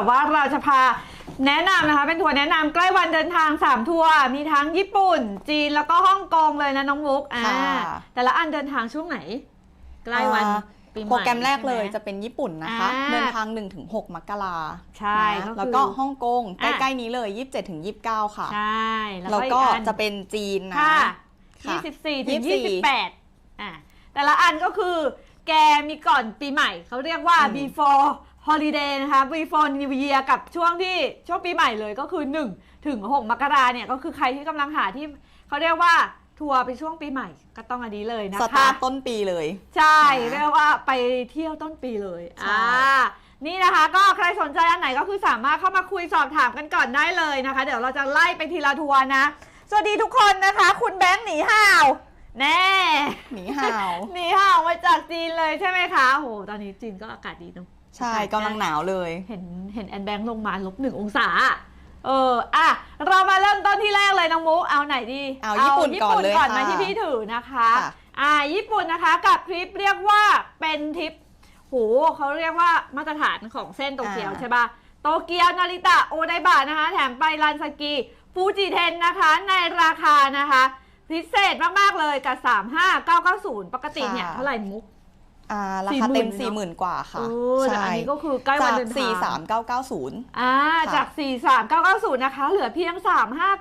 แบบว่าเราจะพาแนะนำนะคะ เป็นทัวร์แนะนำใกล้วันเดินทาง 3 ทัวร์มีทั้งญี่ปุ่น จีนแล้วก็ฮ่องกงเลยนะน้องมุกอ่าค่ะ แต่ละอันเดินทางช่วงไหน ใกล้วันอ่าปีใหม่โปรแกรมแรกเลยใช่ไหมจะเป็นญี่ปุ่นนะคะ อ่าเดินทาง 1-6 มกราใช่นะก็คือแล้วก็ฮ่องกงใกอะ ล้ๆนี้เลย 27-29 ค่ะ ใช่แล้วก็อีอันจะเป็นจีนนะ ค่ะค่ะ24ถึง24 28อะแต่ละอันก็คือ แกมีก่อนปีใหม่เขาเรียกว่า อืม before holiday นะคะ before new year กับช่วงที่ช่วงปีใหม่เลยก็คือ 1 ถึง 6 มกราเนี่ยก็คือใครที่กำลังหาที่เขาเรียกว่าทัวร์ไปช่วงปีใหม่ก็ต้องอันนี้เลยนะสคะตาร์ทต้นปีเลย ใช่นะเรียกว่าไปเที่ยวต้นปีเลยใช่อ่านี่นะคะก็ใครสนใจอันไหนก็คือสามารถเข้ามาคุยสอบถามกันก่อนได้เลยนะคะ เดี๋ยวเราจะไล่ไปทีละทัวร์นะสวัสดีทุกคนนะคะ คุณแบงค์หนีห่าวแน่หนีห่าวหนีห่าวมาจากจีนเลยใช่ไหมคะโหตอนนี้จีนก็อากาศดีเนอะ ใช่อากำลังหนาวเลย เห็นเห็นแอนแบงค์ลงมาลบหนึ่งองศา เอออะเรามาเริ่มต้นที่แรกเลยน้องมุกเอาไหนดีเอาญี่ปุ่นก่อนเลยก่อนไหมค่ะที่พี่ถือนะคะค่ะอ่าญี่ปุ่นนะคะกับทริปเรียกว่าเป็นทริปโหเขาเรียกว่ามาตรฐานของเส้นโตเกียวอ่าใช่ปะโตเกียวนาริตะโอไดบะนะคะ แถมไปรันสกีฟูจิเทนนะคะในราคานะคะ พิเศษมาก ๆ เลยกับ 35990 ปกติเนี่ยค่ะเท่าไหร่มุก อ่าราคาเต็ม 40,000 40,000 กว่าค่ะเออแต่อันนี้ก็คือใกล้วันจากเดินทาง43,990 อ่าค่ะจาก 43990 นะคะ เหลือเพียง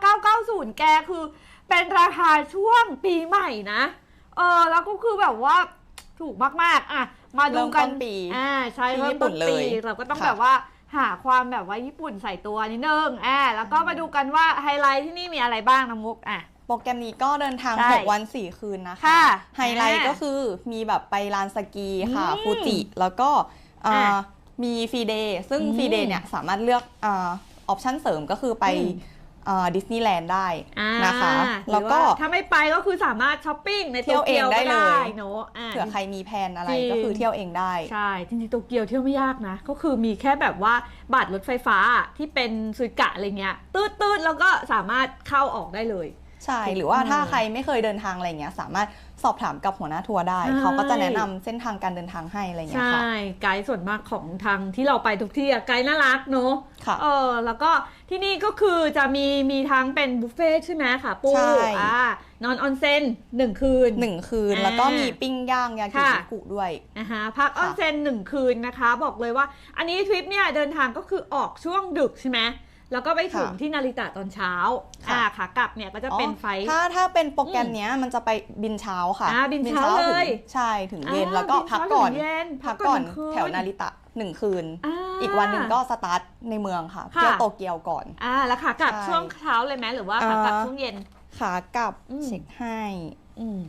35990 แกคือเป็นราคาช่วงปีใหม่นะ เออ แล้วก็คือแบบว่าถูกมาก ๆ อะ มาดูกันเริ่มต้นปีอ่าใช่ที่เริ่มญี่ปุ่ต้นนปีเลยเราก็ต้องค่ะแบบว่าหาความแบบว่าญี่ปุ่นใส่ตัวนิดนึงอ่าแล้วก็มาดูกันว่าไฮไลท์ที่นี่มีอะไรบ้างนะมุกอะ โปรแกรมนี้ก็เดินทาง ใช่6 วัน 4 คืนนะคะ ค่ะไฮไลท์อ่าก็คือมีแบบไปลานสกีค่ะอืมฟูจิ แล้วก็อ่าอะมีฟรีเดย์ซึ่งอืมฟรีเดย์เนี่ยสามารถเลือกออปชั่นเสริมก็คือไปอืม ดิสนีย์แลนด์ได้อ่านะคะหรือแล้วก็าถ้าไม่ไปก็คือสามารถช้อปปิ้งในเที่ยวเองโตกีได้เลยเนอะอ่า เผื่อใครมีแผนอะไรจริง ก็คือเที่ยวเองได้ ใช่ จริงๆโตเกียวเที่ยวไม่ยากนะ ก็คือมีแค่แบบว่าบัตรรถไฟฟ้าที่เป็นซุยกะอะไรเงี้ยตืดๆแล้วก็สามารถเข้าออกได้เลย ใช่ หรือว่าถ้าใครไม่เคยเดินทางอะไรเงี้ยสามารถสอบถามกับหัวหน้าทัวร์ได้ใช่เขาก็จะแนะนำเส้นทางการเดินทางให้อะไรเงี้ยใช่ค่ะไกด์ส่วนมากของทางที่เราไปทุกที่อะไกด์น่ารักเนอะค่ะเออแล้วก็ที่นี่ก็คือจะมีมีทั้งเป็นบุฟเฟ่ต์ใช่ไหมค่ะปูใช่อ่านอนออนเซ็นหนึ่งคืนหนึ่งคืนอ่าแล้วก็มีปิ้งย่างยากิค่ะนิกุด้วยนะคะพักอค่ะอนเซ็นหนึ่งคืนนะคะ บอกเลยว่า อันนี้ทริปเนี่ยเดินทางก็คือออกช่วงดึกใช่ไหม แล้วก็ไปถึงค่ะที่นาริตะตอนเช้าค่ะอ่าขากลับเนี่ยก็จะเป็นไฟล์ถ้าถ้าเป็นโปรแกรมเนี้ยมันจะไปบินเช้าค่ะอ่าบินเช้าถึงเลยใช่ถึงเย็นอ่าแล้วก็บินพักเช้าก่อนถึงเย็นพัพักกก่ก่ออนนหนึ่งคืนแถวนาริตะหนึ่งคืนอ่าอีกวันหนึ่งก็สตาร์ทในเมืองค่ะค่ะเที่ยวโตเกียวก่อนอ่าแล้วขากลับใช่ช่วงเช้าเลยไหมหรือว่าขากลับอ่าช่วงเย็นขากลับอืมเช็คให้อืม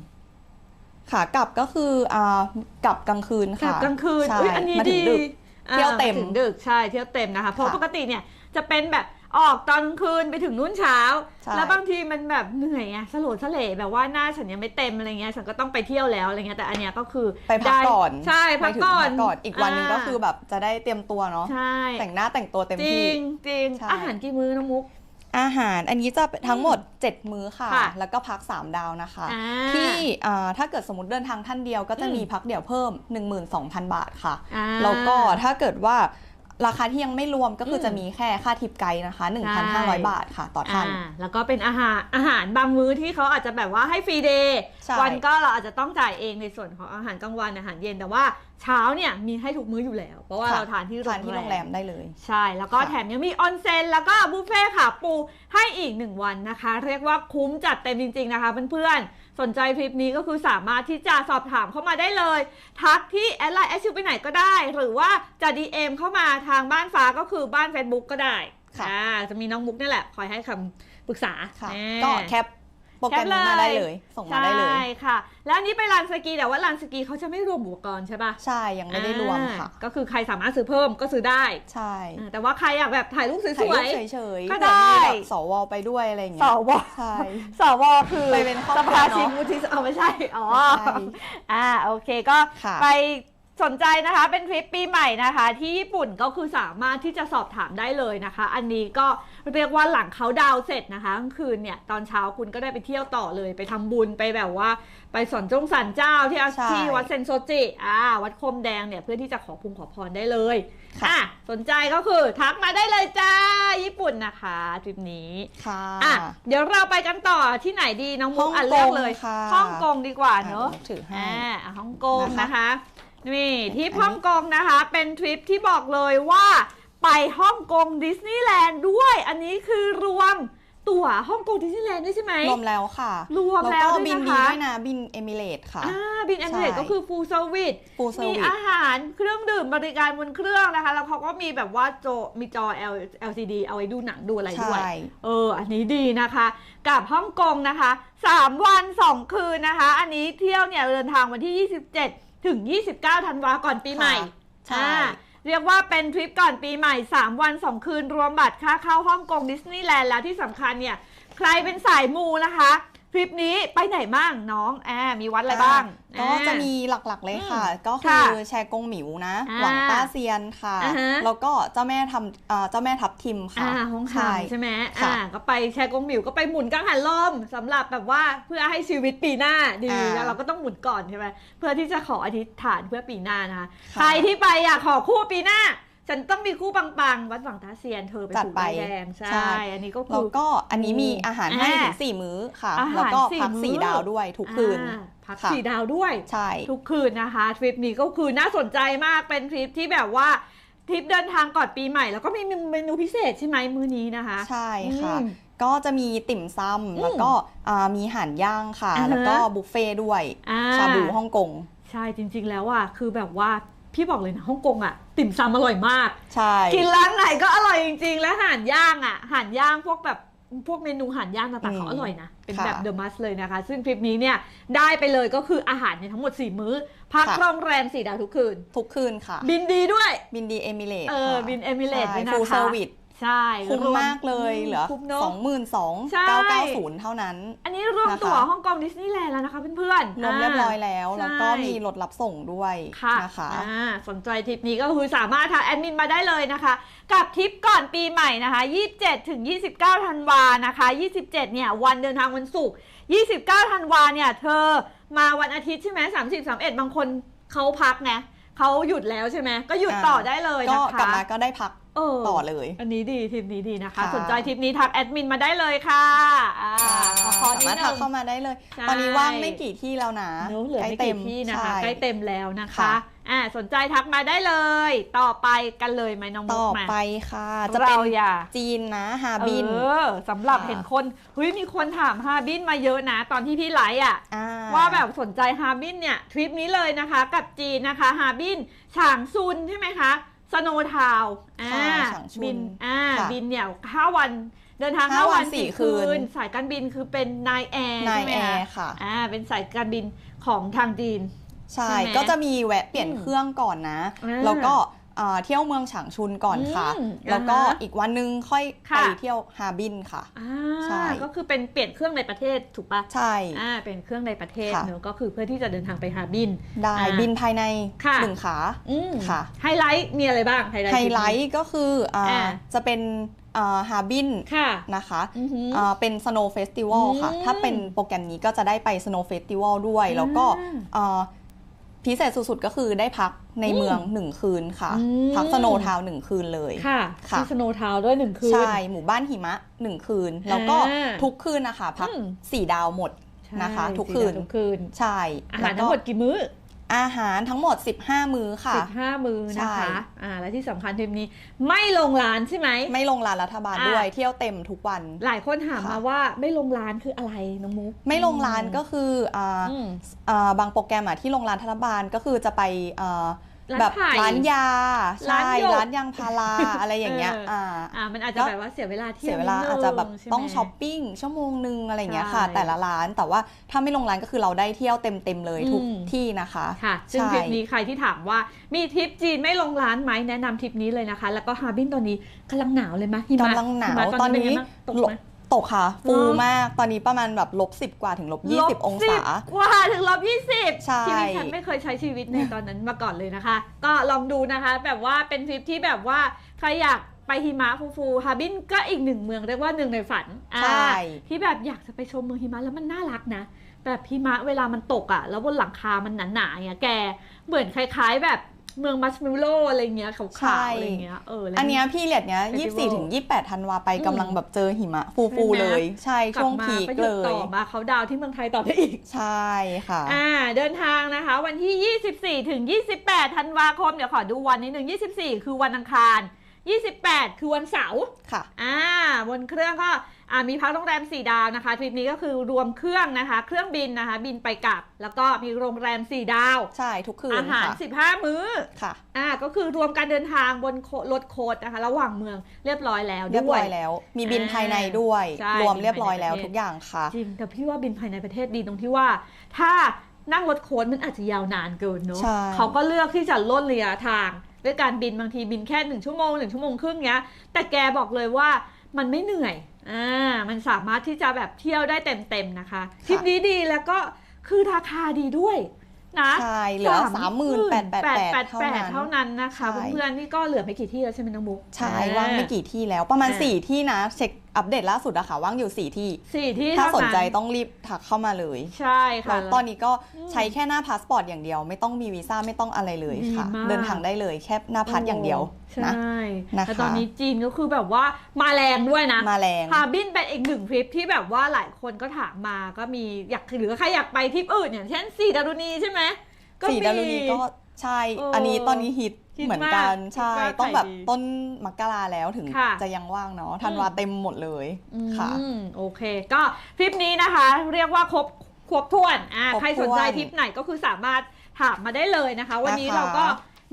ขากลับก็คืออ่ากลับกลางคืนกลัค่ะบกลางคืนใช่อุ้ยอันนี้มาถึดีงดึกอ่าเที่ยวเต็มาถึงดึกใช่เที่ยวเต็มนะคะเพราะค่ะปกติเนี่ย จะเป็นแบบออกตอนกลางคืนไปถึงนู่นเช้า ใช่ แล้วบางทีมันแบบเหนื่อยไงสโลดสะเหลแบบว่าหน้าฉันยังไม่เต็มอะไรเงี้ยฉันก็ต้องไปเที่ยวแล้วอะไรเงี้ยแต่อันเนี้ยก็คือไปพักได้ก่อนใช่พักไปถึงก่อนพักก่อน อีกวันหนึ่งก็คือแบบจะได้เตรียมตัวเนาะ ใช่แต่งหน้าแต่งตัวเต็มจริที่ งจริงใช่ อาหารกี่มื้อน้องมุก อาหารอันนี้จะทั้งหมด 7 มื้อค่ะ ค่ะแล้วก็พัก 3 ดาวนะคะ อ่าที่อ่าถ้าเกิดสมมติเดินทางท่านเดียวก็จะอืม มีพักเดี่ยวเพิ่ม 12,000 บาทค่ะ อ่า แล้วก็ถ้าเกิดว่า ราคาที่ยังไม่รวมก็คืออมจะมีแค่ค่าทิปไกด์นะคะใช่1,500 บาทค่ะ ต่อท่านอ่าแล้วก็เป็นอาหารอาหารบางมื้อที่เขาอาจจะแบบว่าให้ฟรีเดย์ใช่วันก็เราอาจจะต้องจ่ายเองในส่วนของอาหารกลางวันอาหารเย็นแต่ว่าเช้าเนี่ยมีให้ทุกมื้ออยู่แล้ว เพราะว่าค่ะเราทานที่ทานที่โรงแรมได้เลย ใช่ แล้วก็ค่ะแถมยังมีออนเซ็นแล้วก็บุฟเฟ่ต์ขาปูให้อีกหนึ่งวันนะคะ เรียกว่าคุ้มจัดเต็มจริง ๆ นะคะเพื่อนๆ สนใจทริปนี้ก็คือสามารถที่จะสอบถามเข้ามาได้เลย ทักที่แอดไลน์แอดชิวไปไหนก็ได้ หรือว่าจะ DM เข้ามาทางบ้านฟ้าก็คือบ้าน Facebook ก็ได้ค่ะอ่าจะมีน้องมุกนี่แหละ คอยให้คำปรึกษาค่ะแน่ก็แคป โปรแกรมนี้มาได้เลย ส่งมาได้เลย ใช่ค่ะ แล้วอันนี้ไปลานสกีแต่ว่าลานสกีเขาจะไม่รวมอุปกรณ์ใช่ปะใช่ ยังไม่ได้รวมค่ะอ่าก็คือใครสามารถซื้อเพิ่มก็ซื้อได้ ใช่อ่าแต่ว่าใครอยากแบบถ่ายรูปสถ่ายรูวปยเฉยๆก็เผื่อมีได้แบบสวไปด้วยอะไรอย่างๆเงี้สยวใช่สวคือไปเป็นครอบสครัวภาเนอะชิงวุฒิสเอาไม่ใช่ อ๋อใช่อ่า โอเค ก็ค่ะไป สนใจนะคะเป็นทริปปีใหม่นะคะ ที่ญี่ปุ่นก็คือสามารถที่จะสอบถามได้เลยนะคะ อันนี้ก็เรียกว่าหลังเขาดาวน์เสร็จนะคะกลางคืนเนี่ยตอนเช้าคุณก็ได้ไปเที่ยวต่อเลยไปทำบุญไปแบบว่า ไปสอนจงสันเจ้าที่อาใช่ที่วัดเซนโซจิอ่าวัดโคมแดงเนี่ยเพื่อที่จะขอพุงขอพรได้เลยค่ะอะสนใจก็คือทักมาได้เลยจ้าญี่ปุ่นนะคะทริปนี้ค่ะอะเดี๋ยวเราไปกันต่อที่ไหนดีน้องมุกฮ่องอันแรกกงเลยค่ะฮ่องกงดีกว่าเนอะอะถือให้อ่าอะฮ่องกงนะคะ นะคะนี่ที่อันนี้ฮ่องกงนะคะ เป็นทริปที่บอกเลยว่าไปฮ่องกงดิสนีย์แลนด์ด้วย อันนี้คือรวมตั๋วฮ่องกงดิสนีย์แลนด์ด้วยใช่ไหมรวมแล้วค่ะ รวมแล้วก็ด้วยบินนะคะดีด้วยนะบินเอมิเรตค่ะอ่าบินแอมเบใช่ก็คือ full service ฟูลเซอมีร์วิสอาหารเครื่องดื่มบริการบนเครื่องนะคะ แล้วเขาก็มีแบบว่าจอมีจอ L LCD เอาไว้ดูหนังดูอะไรด้วยใช่เออ อันนี้ดีนะคะ กับฮ่องกงนะคะ 3 วัน 2 คืนนะคะ อันนี้เที่ยวเนี่ยเดินทางวันที่ 27 ถึง 29 ธันวาก่อนปีใหม่ใช่อ่าเรียกว่าเป็นทริปก่อนปีใหม่ 3 วัน 2 คืนรวมบัตรค่าเข้าฮ่องกงดิสนีย์แลนด์แล้วที่สำคัญเนี่ย ใครเป็นสายมูนะคะ ทริปนี้ไปไหนบ้างน้องแอมมีวัดอะไรบ้าง ก็อ่าจะมีหลักๆเลยค่ะอืมก็ค่ะคือแชกงหมิวนะอ่าหวังต้าเซียนค่ะอ่าฮะแล้วก็เจ้าแม่ทำเอ่อเจ้าแม่ทับทิมค่ะอ่าห้องใช่คำใช่ไหมค่ะอ่าก็ไปแชร์กงหมิวก็ไปหมุนกังหันลมสำหรับแบบว่าเพื่อให้ชีวิตปีหน้าดีอ่าแล้วเราก็ต้องหมุนก่อนใช่ไหมเพื่อที่จะขออธิษฐานเพื่อปีหน้านะคะค่ะใครที่ไปอยากขอคู่ปีหน้า ฉันต้องมีคู่ปังๆ วัดหวังท้าเซียนเธอไปจัดถูกไปใบแดงใช่ใช่ อันนี้ก็คืแล้วอก็อันนี้มีอาหารให้อ่าถึงสี่มื้อค่ะอาหารแล้วก็สี่พักมื้อสี่ดาวด้วยทุกคืนอ่าพักค่ะสี่ดาวด้วยใช่ทุกคืนนะคะทริปนี้ก็คือน่าสนใจมากเป็นทริปที่แบบว่าทริปเดินทางก่อนปีใหม่ แล้วก็มีเมนูพิเศษใช่ไหมมื้อนี้นะคะ ใช่ค่ะอืมก็จะมีติ่มซอืมำแล้วก็อ่ามีห่านย่างค่ะอ่าฮะแล้วก็บุฟเฟ่ต์ด้วยอ่าชาบูฮ่องกง ใช่จริง ๆ แล้วอะคือแบบว่า พี่บอกเลยนะฮ่องกงอะ ติ่มซำอร่อยมาก ใช่ กินร้านไหนก็อร่อยจริงๆ และห่านย่างอะห่านย่างพวกแบบพวกเมนูห่านย่างต่างๆเขาอร่อยนะ เป็นแบบเดอะมัสเลยนะคะ ซึ่งทริปนี้เนี่ย ได้ไปเลยก็คืออาหารเนี่ยทั้งหมด 4 มื้อ พักโรงแรมสี่ดาวทุกคืน ทุกคืนค่ะ บินดีด้วย บินดีเอมิเรตเออ บินเอมิเรตด้วยนะคะฟูลเซอร์วิส ใช่คุ้มรวมากเลยเหลือคุ้มเนอะ สองหมื่นสองใช่ เก้าเก้าศูนย์เท่านั้น อันนี้รวมนะคะตั๋วฮ่องกงดิสนีย์แลนด์แล้วนะคะเพื่อนๆ รวมเรียบร้อยแล้ว ใช่ แล้วก็มีรถรับส่งด้วยค่ะนะคะ อ่าสนใจทริปนี้ก็คือสามารถทางแอดมินมาได้เลยนะคะ กับทริปก่อนปีใหม่นะคะ 27ถึง29ธันวานะคะ 27 เนี่ย วันเดินทางวันศุกร์ 29ธันวาเนี่ย เธอมาวันอาทิตย์ใช่ไหม30 31 บางคนเขาพักไงเขาหยุดแล้วใช่ไหมก็หยุดอ่าต่อได้เลยก็นะคะ กลับมาก็ได้พักเออ ต่อเลย อันนี้ดีทริปนี้ดีนะคะ ค่ะ สนใจทริปนี้ทักแอดมินมาได้เลยค่ะอ่าขอขอสานิดมารถนึทักง เข้ามาได้เลย ใช่ ตอนนี้ว่างไม่กี่ที่แล้วนะเนอะเหลือไม่กี่ที่นะคะใช่ใกล้เต็มแล้วนะคะค่ะ อ่าสนใจทักมาได้เลย ต่อไปกันเลยไหมน้องมุต่กอมาไปค่ะ จะเป็เรานอย่า จีนนะฮาบิน เออสำหรับค่ะ เห็นคนเฮ้ยมีคนถามฮาบินมาเยอะนะ ตอนที่พี่ไลฟ์อะ อ่าว่าแบบสนใจฮาบินเนี่ยทริปนี้เลยนะคะ กับจีนนะคะฮาบินฉางซุนใช่ไหมคะ สโนทาวอ่าค่ะฉางชุนบินอ่าค่ะบินเนี่ยห้าวันเดินทางห้าห้าวัวันนสี่สี่คืคืนนสายการบินคือเป็นนายแอร์นายใช่ไหมแอคะร์ค่ะอ่าเป็นสายการบินของทางจีนใช่ใช่ไหมก็จะมีแวะเปลี่ยนอืมเครื่องก่อนนะอ่าแล้วก็อ่า เที่ยวเมืองฉางชุนก่อนค่ะอืมแล้วก็อ่าฮะอีกวันนึงค่อยค่ะไปเที่ยวฮาบินค่ะอ่าใช่ก็คือเป็นเปลี่ยนเครื่องในประเทศถูกปะใช่อ่าเป็นเครื่องในประเทศค่ะเนอะก็คือเพื่อที่จะเดินทางไปหาบิน ได้อ่าบินภายในค่ะหนึ่งขาอืมค่ะไฮไลท์มีอะไรบ้างไฮไลท์ไฮไลท์ก็คืออ่าอ่าจะเป็นอ่าฮาบินค่ะนะคะอือหืออ่าเป็น Snow Festival ค่ะอืมถ้าเป็นโปรแกรมนี้ก็จะได้ไป Snow Festival ด้วย แล้วก็อ่าอ่า พิเศษสุดๆก็คือได้พักในอืมเมืองหนึ่งคืนค่ะอืมพักสโนว์ทาวน์หนึ่งคืนเลยค่ะค่ะที่สโนว์ทาวน์ด้วยหนึ่งคืน ใช่ หมู่บ้านหิมะหนึ่งคืน แล้วก็อ่าทุกคืนนะคะ พักอืมสี่ดาวหมดใช่นะคะทุกสี่คืนดาวทุกคืน ใช่อาหารแล้วก็ทั้งหมดกี่มื้อ อาหารทั้งหมด 15 มื้อค่ะสิบห้ามื้อนะใช่คะอ่าและที่สำคัญทริปนี้ไม่ลงร้านใช่ไหม ไม่ลงร้านรัฐบาลอะด้วยเที่ยวเต็มทุกวัน หลายคนถามค่ะมาว่าไม่ลงร้านคืออะไรน้องมุกไม่ลงร้านก็คืออ่าอืมอ่าบางโปรแกรมอะที่ลงร้านรัฐบาลก็คือจะไปอ่าร้าน แบบไผ่ร้านยาร้านใช่หยกร้านยางพาราอะไรอย่างเงี้ยเอออ่อ่าอ่ามันอาจจะแล้วแบบว่าเสียเวลาที่เสียเวลาอาจจะแบบใช่ไหมต้องช้อปปิ้งชั่วโมงหนึ่งอะไรอย่างเงี้ยค่ะใช่แต่ละร้านแต่ว่าถ้าไม่ลงร้านก็คือเราได้เที่ยวเต็มๆเลยทุกอืมที่นะคะค่ะซึ่งใช่ทริปนี้ใครที่ถามว่ามีทริปจีนไม่ลงร้านไหมแนะนำทริปนี้เลยนะคะ แล้วก็ฮาร์บินตอนนี้กำลังหนาวเลยไหมหิมะกำลังหนาวหิมะตอนนี้เป็ไงบ้าง ตกไหมตกค่ะฟูเนอะมากตอนนี้ประมาณแบบลบสิบกว่าถึงลบยี่สิบองศา กว่าถึงลบยี่สิบใช่ชีวิตฉันไม่เคยใช้ชีวิตในตอนนั้นมาก่อนเลยนะคะ ก็ลองดูนะคะ แบบว่าเป็นทริปที่แบบว่าใครอยากไปหิมะฟูฟูฮาบินก็อีกหนึ่งเมืองเรียกว่าหนึ่งในฝันอ่าใช่ที่แบบอยากจะไปชมเมืองหิมะแล้วมันน่ารักนะแบบหิมะเวลามันตกอะ่ะ แล้วบนหลังคามันหนาๆอย่างแกเหมือนคล้าย ๆ แบบ เมืองมัชมิลโลอะไรเงี้ยขาวๆอะไรเงี้ยเออแล้วอันเนี้ยพี่เลียดเนี้ย Festival ยี่สี่ถึงยี่แปดธันวาไปอืมกำลังแบบเจอหิมะฟูใช่ฟูไหมเลย ใช่กลัช่วงบมาพีคก็หยุเลดต่ยอมาเขาดาวน์ที่เมืองไทยต่อได้อีก ใช่ค่ะอ่าเดินทางนะคะ วันที่24ถึง28ธันวาคมเดี๋ยวขอดูวันนิดหนึ่ง24คือวันอังคาร 28 คือวันเสาร์ค่ะอ่าบนเครื่องก็อ่ามีพักโรงแรม 4 ดาวนะคะทริปนี้ก็คือรวมเครื่องนะคะ เครื่องบินนะคะ บินไปกลับ แล้วก็มีโรงแรม 4 ดาว ใช่ทุกคืนอาหารค่ะ15 มื้อค่ะอ่าก็คือรวมการเดินทางบนโครถโคดนะคะ ระหว่างเมืองเรียบร้อยแล้วเรียบร้อยด้วยแล้ว มีบินภายในด้วยใช่รวมเรียบร้อยแล้วบินภายในประเทศทุกอย่างค่ะจริงแต่พี่ว่าบินภายในประเทศดีตรงที่ว่า ถ้านั่งรถโค้ดมันอาจจะยาวนานเกินเนอะใช่เขาก็เลือกที่จะลดระยะทาง ด้วยการบินบางทีบินแค่หนึ่งชั่วโมงหนึ่งชั่วโมงครึ่งเนี้ย แต่แกบอกเลยว่ามันไม่เหนื่อย อ่า มันสามารถที่จะแบบเที่ยวได้เต็มๆนะคะทริปนี้ดีแล้วก็คือราคาดีด้วยนะใช่เหลือสามหมื่นแปดแปดแปดเท่านั้นเท่านั้นนะคะใช่เพื่อนๆนี่ก็เหลือไม่กี่ที่แล้วใช่ไหมน้องบุ๊กใช่อ่ว่างไม่กี่ที่แล้วประมาณอ่าสี่ที่นะเช็ค อัปเดตล่าสุดอะค่ะว่างอยู่สี่ที่ สี่ที่ถ้าเท่สนใจนั้นต้องรีบถักเข้ามาเลยใช่ค่ะ แล้วตอนนี้ก็อืมใช้แค่หน้าพาสปอร์ตอย่างเดียว ไม่ต้องมีวีซ่าไม่ต้องอะไรเลยค่ะ ดีมาก เดินทางได้เลยแค่หน้าพาสอย่างเดียวใช่นะ นะคะแต่ตอนนี้จีนก็คือแบบว่ามาแรงด้วยนะ มาแรงฮาร์บินเป็นอีกหนึ่งทริปที่แบบว่าหลายคนก็ถามมาก็มีอยากหรือใครอยากไปทริปอื่นอย่างเช่นสีดารุณีใช่ไหมก็สีดารุณีก็ ใช่เอออัอันนี้ตอนนี้ฮิตฮิตเหมือนกันมากใช่ฮิตมากต้องแบบขายดีต้นมกราแล้วถึงค่ะจะยังว่างเนาะ ธันวาเต็มหมดเลย ค่ะอืมโอเค ก็ทริปนี้นะคะ เรียกว่าครบครบถ้วน อ่าครบถ้วนใครสนใจทริปไหนก็คือสามารถถามมาได้เลยนะคะ วันนี้นะคะเราก็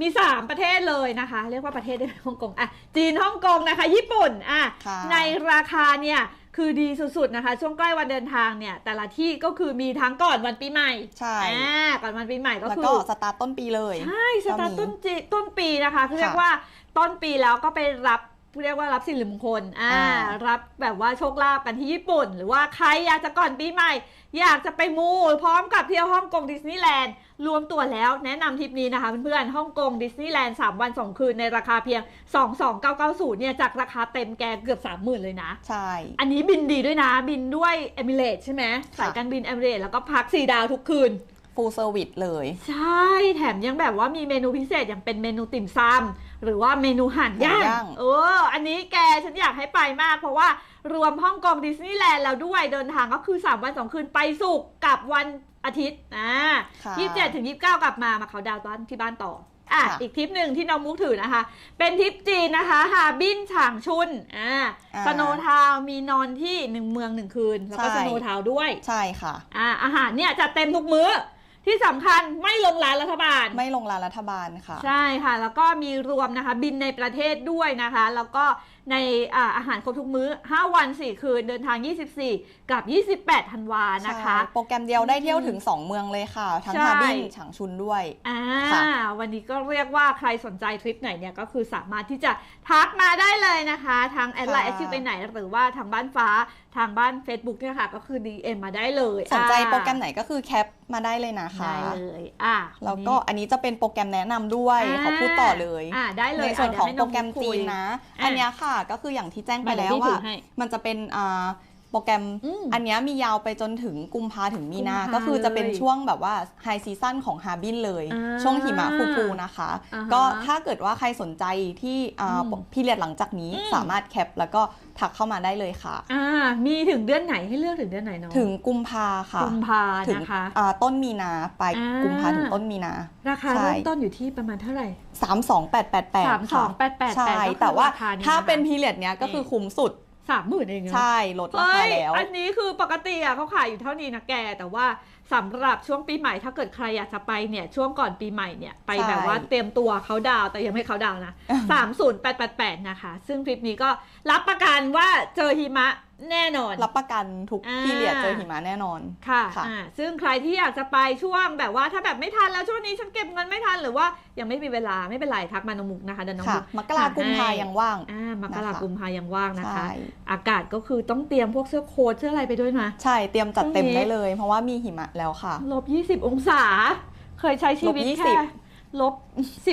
มี 3 ประเทศเลยนะคะ เรียกว่าประเทศได้ไหมฮ่องกงอะจีนฮ่องกงนะคะ ญี่ปุ่นอะค่ะในราคาเนี่ย คือดีสุดๆนะคะ ช่วงใกล้วันเดินทางเนี่ย แต่ละที่ก็คือมีทั้งก่อนวันปีใหม่ใช่อ่าก่อนวันปีใหม่ก็แล้วคืก็อสตาร์ทต้นปีเลย ใช่ สตาร์ทก็มีต้นจีต้นปีนะคะคือค่ะเรียกว่าต้นปีแล้วก็ไปรับ เรียกว่ารับสิริมงคลอ่าอ่า รับแบบว่าโชคลาภกันที่ญี่ปุ่น หรือว่าใครอยากจะก่อนปีใหม่ อยากจะไปมูพร้อมกับเที่ยวฮ่องกงดิสนีย์แลนด์ รวมตัวแล้วแนะนำทริปนี้นะคะเพื่อนๆ ฮ่องกงดิสนีย์แลนด์ 3 วัน 2 คืนในราคาเพียง 22990 เนี่ย จากราคาเต็มแกเกือบ 30,000 เลยนะ ใช่ อันนี้บินดีด้วยนะ บินด้วยเอมิเรตใช่ไหมค่ะสายการบินเอมิเรตแล้วก็พัก4ดาวทุกคืนฟูลเซอร์วิสเลย ใช่ แถมยังแบบว่ามีเมนูพิเศษอย่างเป็นเมนูติ่มซำ หรือว่าเมนูห่านย่างห่านย่าง เออ อันนี้แกฉันอยากให้ไปมาก เพราะว่ารวมฮ่องกงดิสนีย์แลนด์แล้วด้วยเดินทางก็คือ 3 วัน 2 คืนไปสุกร์กับวันอาทิตย์อ่าค่ะยี่สิบเจ็ดถึงยี่สิบเก้ากลับมามาเขาดาวน์ตอนที่บ้านต่ออะค่ะอีกทริปหนึ่งที่น้องมุกถือนะคะ เป็นทริปจีนนะคะฮาบินฉางชุนอ่าอ่าสโนว์ทาวน์มีนอนที่หนึ่งเมืองหนึ่งคืน แล้วก็ใช่สโนว์ทาวน์ด้วย ใช่ค่ะอ่าอาหารเนี่ยจัดเต็มทุกมื้อ ที่สำคัญไม่ลงร้านรัฐบาล ไม่ลงรานรัฐบาลค่ะ ใช่ค่ะ แล้วก็มีรวมนะคะ บินในประเทศด้วยนะคะ แล้วก็ ในอ่าอาหารครบทุกมื้อ 5 วัน 4 คืนเดินทาง 24 กับ 28 ธันวานะคะใช่โปรแกรมเดียวได้เที่ยวถึง 2 เมืองเลยค่ะ ทั้งใช่ฮาบินฉางชุนด้วยอ่าค่ะวันนี้ก็เรียกว่าใครสนใจทริปไหนเนี่ย ก็คือสามารถที่จะทักมาได้เลยนะคะทางแอดไลน์แอดชิไปไหน หรือว่าทางบ้านฟ้าทางบ้าน Facebook เนี่ยค่ะก็คือ DM มาได้เลย สนใจอ่าโปรแกรมไหนก็คือแคปมาได้เลยนะคะได้เลยอะแล้วก็อันนี้จะเป็นโปรแกรมแนะนำด้วยาขอพูดต่อเลยอ่าได้เลยในส่วนของะโปรแกรมเดี๋ยวจีให้นองนะอะอันเนี้ยค่ะก็คืออย่างที่แจ้งไปมาเดี๋แล้ยววพี่ถืว่าอให้มันจะเป็นอ่าโป รแกรมอืมอันเนี้ยมียาวไปจนถึงกุมภาถึงมีนากุมภาก็คือจะเป็นเลยช่วงแบบว่าไฮซีซั่นของฮาบินเลยอ่าช่วงหิมะฟูๆนะคะอ่าฮะก็ถ้าเกิดว่าใครสนใจที่อ่าอืมพี่เรียนหลังจากนี้อืมสามารถแคปแล้วก็ถักเข้ามาได้เลยค่ะ อ่า มีถึงเดือนไหนให้เลือกถึงเดือนไหนเนาะถึงกุมภาค่ะ กุมภาถึงนะคะอ่าต้นมีนาไปอ่ากุมภาถึงต้นมีนา ราคาใช่เริ่มต้นอยู่ที่ประมาณเท่าไหร่สามสองแปดแปดแปดสามสองแปดแปดใช่แปดก็คือแต่ว่าราคานี้ถ้านะคะเป็นพีเรียดเนี้ยก็คือคุ้มสุด สามหมื่นเองเหรอใช่ลดราคาเฮ้ยแล้ว อันนี้คือปกติอะเขาขายอยู่เท่านี้นะแก แต่ว่าสำหรับช่วงปีใหม่ถ้าเกิดใครอยากจะไปเนี่ย ช่วงก่อนปีใหม่เนี่ย ไปใช่แบบว่าเตรียมตัวเขาดาวน์แต่ยังไม่เขาดาวน์นะ30888นะคะ ซึ่งทริปนี้ก็รับประกันว่าเจอหิมะแน่นอน รับประกันทุกอ่าพีเรียดเจอหิมะแน่นอนค่ะค่ะอ่าซึ่งใครที่อยากจะไปช่วงแบบว่าถ้าแบบไม่ทันแล้วช่วงนี้ฉันเก็บเงินไม่ทันหรือว่ายังไม่มีเวลาไม่เป็นไรทักมาน้องมุกนะคะเดี๋ยวน้องค่ะมุกมกรากุมภาให้ยังว่างอ่า มมกรานะคะกุมภายังว่างนะคะใช่อากาศก็คือต้องเตรียมพวกเสื้อโค้ทเสื้ออะไรไปด้วยนะใช่เตรียมจัดเต็มพรุ่งนี้ได้เลย เพราะว่ามีหิมะแล้วค่ะลบ20องศา เคยใช้ชีวิตลบแค่20ลบ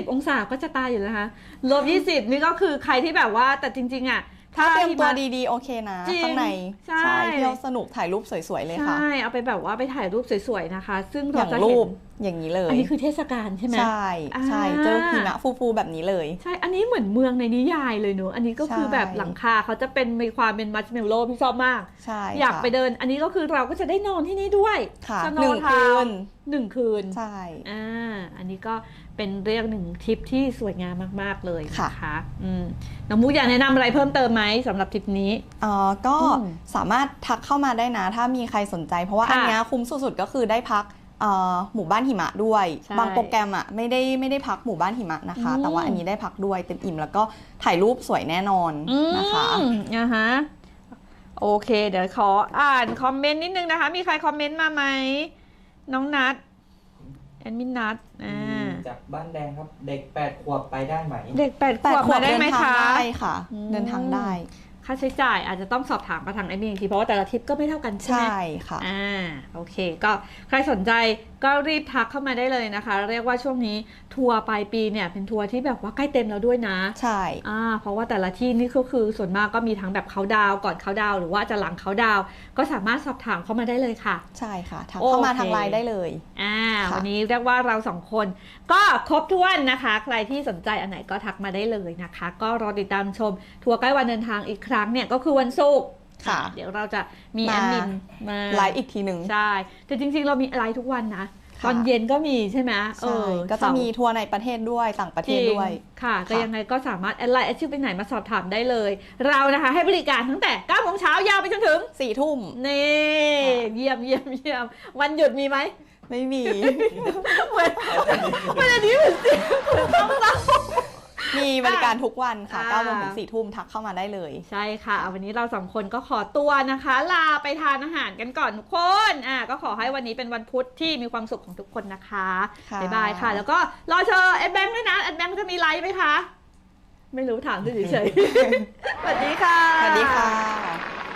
10องศาก็จะตายอยู่แล้วนะคะลบ20นี่ก็คือใครที่แบบว่าแต่จริง ๆอะ ถ้าเตรียมตัวหิะดีๆ โอเคนะ จริงข้างในใช่ เที่ยวสนุกถ่ายรูปสวยๆเลยค่ะ ใช่ เอาไปแบบว่าไปถ่ายรูปสวยๆนะคะ ซึ่งอเราย่างจะรูเห็ปนอย่างนี้เลยอันนี้คือเทศกาลใช่ไหม ใช่ใช่อ่า เจอหิมะฟูๆแบบนี้เลย ใช่ อันนี้เหมือนเมืองในนิยายเลยเนอะอันนี้ก็คือใช่ แบบหลังคาเขาจะเป็นมีความเป็นมัชเมลโล่พี่ชอบมาก ใช่อยากค่ะไปเดิน อันนี้ก็คือเราก็จะได้นอนที่นี่ด้วยค่ะสโนหนึ่งว์ทาคืวนหนึ่งคืน ใช่อ่าอันนี้ก็เป็นเรื่องหนึ่งทริปที่สวยงามมากๆเลยนะคะอืมน้องมุกอยากแนะนำอะไรเพิ่มเติมไหมสำหรับทริปนี้เอ่อก็อืมสามารถทักเข้ามาได้นะ ถ้ามีใครสนใจ เพราะว่าค่ะอันเนี้ยคุ้มสุดๆก็คือได้พักเอ่อหมู่บ้านหิมะด้วยใช่บางโปรแกรมอะไม่ได้ไม่ได้พักหมู่บ้านหิมะนะคะอืมแต่ว่าอันนี้ได้พักด้วยเต็มอิ่มแล้วก็ถ่ายรูปสวยแน่นอนนะคะอืมอ่าฮะโอเค เดี๋ยวขออ่านคอมเมนต์นิดนึงนะคะ มีใครคอมเมนต์มาไหม น้องนัดแอดมินนัดอ่าจากบ้านแดงครับ เด็กแปดขวบไปได้ไหม เด็กแปดขแปดวบขวมาบได้เดินไหมทางคะได้ค่ะอืมเดินทางได้ ค่าใช้จ่ายอาจจะต้องสอบถามกับทางแอดมินอีกทีเพราะว่าแต่ละทริปก็ไม่เท่ากันใช่ไหมใช่ค่ะอ่าโอเค ก็ใครสนใจก็รีบทักเข้ามาได้เลยนะคะ เรียกว่าช่วงนี้ ทัวร์ปลายปีเนี่ยเป็นทัวร์ที่แบบว่าใกล้เต็มแล้วด้วยนะใช่อ่าเพราะว่าแต่ละที่นี่ก็คือส่วนมากก็มีทั้งแบบเขาดาวน์ก่อนเขาดาวน์หรือว่าจะหลังเขาดาวน์ก็สามารถสอบถามเข้ามาได้เลยค่ะ ใช่ค่ะทักเข้ามาโอเคทางไลน์ได้เลยอ่าค่ะวันนี้เรียกว่าเราสองคน ก็ครบถ้วนนะคะ ใครที่สนใจอันไหนก็ทักมาได้เลยนะคะ ก็รอติดตามชมทัวร์ใกล้วันเดินทางอีกครั้งเนี่ยก็คือวันศุกร์ค่ะ เดี๋ยวเราจะมีมาแอดมินมาไลฟ์อีกทีหนึ่งใช่แต่จริงๆ เรามีไลฟ์ทุกวันนะค่ะ ตอนเย็นก็มีใช่ไหมเอใช่อก็จะมีทัวร์ในประเทศด้วยต่างประเทศด้วยจริงค่ะก็ค่ะยังไงก็สามารถแอดไลน์แอดชื่อไปไหนมาสอบถามได้เลย เรานะคะให้บริการตั้งแต่9โมงเช้ายาวไปจนถึงสี่ทุ่มนี่ค่ะเยี่ยมเยี่ยมเยี่ยมวันหยุดมีไหมไม่มีเหมือนเหมือนอันนี้เหมือนเสียงเหมือนต้องเล่า มีบริการทุกวันค่ะอ่า9โมงถึง4ทุ่มทักเข้ามาได้เลย ใช่ค่ะ วันนี้เราสองคนก็ขอตัวนะคะ ลาไปทานอาหารกันก่อนทุกคนอ่าก็ขอให้วันนี้เป็นวันพุธที่มีความสุขของทุกคนนะคะค่ะบ๊ายบายค่ะ แล้วก็รอเชอแอดแบงค์ด้วยนะแอดแบงค์จะมีไลฟ์ไหมคะ ไม่รู้ถามดูเฉยๆสวัสดีค่ะสวัสดีค่ะ